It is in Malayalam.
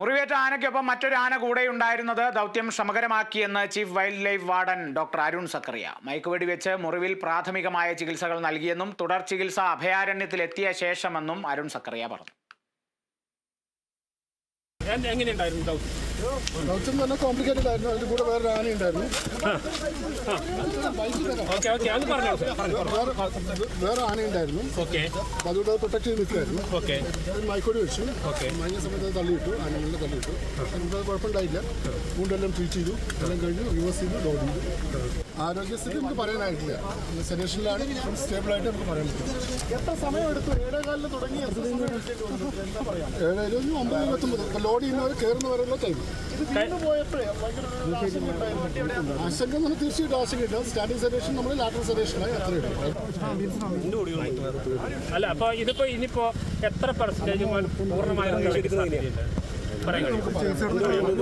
മുറിവേറ്റ ആനയ്ക്കൊപ്പം മറ്റൊരു ആന കൂടെ ഉണ്ടായിരുന്നത് ദൗത്യം ശ്രമകരമാക്കിയെന്ന് chief wildlife warden doctor Arun Zacharia. മയക്കുവെടി വെടിവെച്ച് മുറിവിൽ പ്രാഥമികമായ ചികിത്സകൾ നൽകിയെന്നും തുടർ ചികിത്സ അഭയാരണ്യത്തിലെത്തിയ ശേഷമെന്നും അരുൺ സക്കറിയ പറഞ്ഞു. എങ്ങനെയുണ്ടായിരുന്നു ദൗത്യം ദൗത്യം തന്നെ കോംപ്ലിക്കേറ്റഡ് ആയിരുന്നു. അതിന്റെ കൂടെ വേറെ ആന ഉണ്ടായിരുന്നു. ഓക്കെ ഓക്കെ അത് പറഞ്ഞോ. വേറെ വേറെ ആന ഉണ്ടായിരുന്നു. ഓക്കെ അപ്പൊ അതുകൊണ്ട് അത് പ്രൊട്ടക്ട് ചെയ്ത് നിൽക്കുമായിരുന്നു മൈക്കോടി വെച്ചു. ഓക്കെ. മഞ്ഞ സമയത്ത് അത് തള്ളിയിട്ടു ആനകളിൽ തള്ളിയിട്ടു. നമുക്ക് അത് കുഴപ്പമുണ്ടായില്ല. വീണ്ടെല്ലാം ട്രീറ്റ് ചെയ്തു. എല്ലാം കഴിഞ്ഞു റിവേഴ്സ് ചെയ്തു ലോഡ് ചെയ്തു. ആരോഗ്യസ്ഥിതി നമുക്ക് പറയാനായിട്ടില്ല. സെനേഷനിലാണ് സ്റ്റേബിൾ ആയിട്ട് നമുക്ക് പറയാൻ പറ്റും. എത്ര സമയം എടുത്തു? ഏഴേകാലിന് തുടങ്ങി ഏഴായാലും ഒമ്പത് ഇരുപത്തൊമ്പത്. ലോഡ് ചെയ്യുന്നവർ കയറുന്ന വരെയുള്ള ടൈം ആശങ്ക എന്ന് പറഞ്ഞാൽ തീർച്ചയായിട്ടും ആശങ്കയുണ്ട് സ്റ്റാൻഡിംഗ് സെഡേഷൻ നമ്മൾ ലാറ്റർ സെഡേഷനായി അത്രയുണ്ട് അല്ല അപ്പോൾ ഇതിപ്പോ ഇനിയിപ്പോ എത്ര പെർസെന്റേജ് പൂർണമായും? പറയാൻ കഴിയും